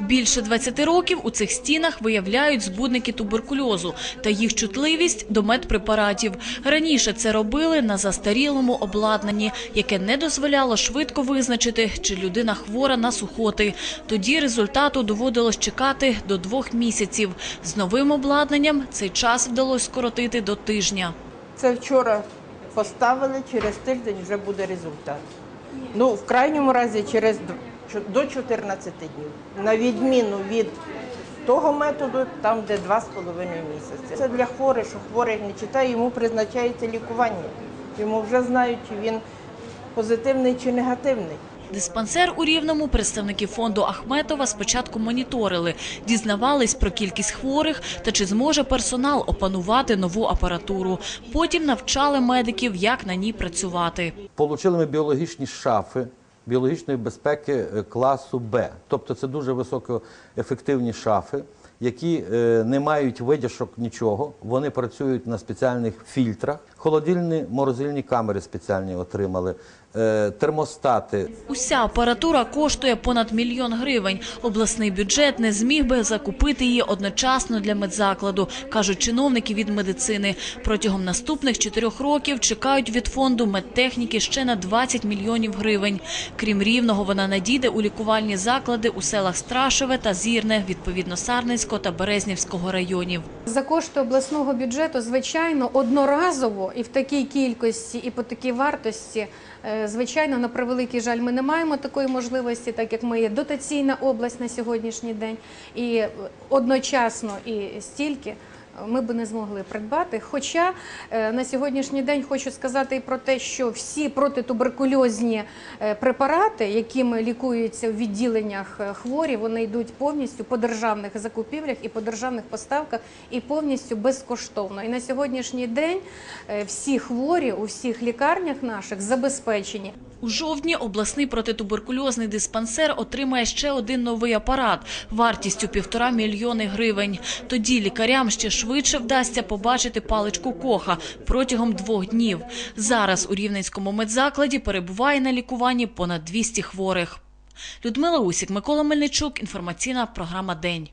Більше 20 років у цих стінах виявляють збудники туберкульозу та їх чутливість до медпрепаратів. Раніше це робили на застарілому обладнанні, яке не дозволяло швидко визначити, чи людина хвора на сухоти. Тоді результату доводилось чекати до двох місяців. З новим обладнанням цей час вдалося скоротити до тижня. Це вчора поставили, через тиждень вже буде результат. Ну, в крайньому разі через до 14 днів. На відміну від того методу, там де 2,5 місяці. Це для хворих, що хворий не читає, йому призначається лікування. Йому вже знають, чи він позитивний чи негативний. Диспансер у Рівному представники фонду Ахметова спочатку моніторили, дізнавались про кількість хворих та чи зможе персонал опанувати нову апаратуру. Потім навчали медиків, як на ній працювати. Получили ми біологічні шафи біологічної безпеки е, класу Б. Тобто це дуже високоефективні шафи, які е, не мають видяшок нічого. Вони працюють на спеціальних фільтрах. Холодильні морозильні камери спеціальні отримали, е, термостати. Уся апаратура коштує понад мільйон гривень. Обласний бюджет не зміг би закупити її одночасно для медзакладу, кажуть чиновники від медицини. Протягом наступних чотирьох років чекають від фонду медтехніки ще на 20 мільйонів гривень. Крім рівного, вона надійде у лікувальні заклади у селах Страшеве та Зірне, відповідно Сарненського та Березнівського районів. За кошти обласного бюджету, звичайно, одноразово і в такій кількості, і по такій вартості, е, звичайно, на превеликий жаль, ми не маємо такої можливості, так як ми є дотаційна область на сьогоднішній день, і е, одночасно і стільки. Ми би не змогли придбати. Хоча е, на сьогоднішній день хочу сказати і про те, що всі протитуберкульозні е, препарати, якими лікуються в відділеннях е, хворі, вони йдуть повністю по державних закупівлях і по державних поставках, і повністю безкоштовно. І на сьогоднішній день всі хворі у всіх лікарнях наших забезпечені. У жовтні обласний протитуберкульозний диспансер отримає ще один новий апарат вартістю півтора мільйони гривень. Тоді лікарям ще швидше вдасться побачити паличку коха протягом двох днів. Зараз у Рівненському медзакладі перебуває на лікуванні понад 200 хворих. Людмила Усік, Микола Мельничук. Інформаційна програма День.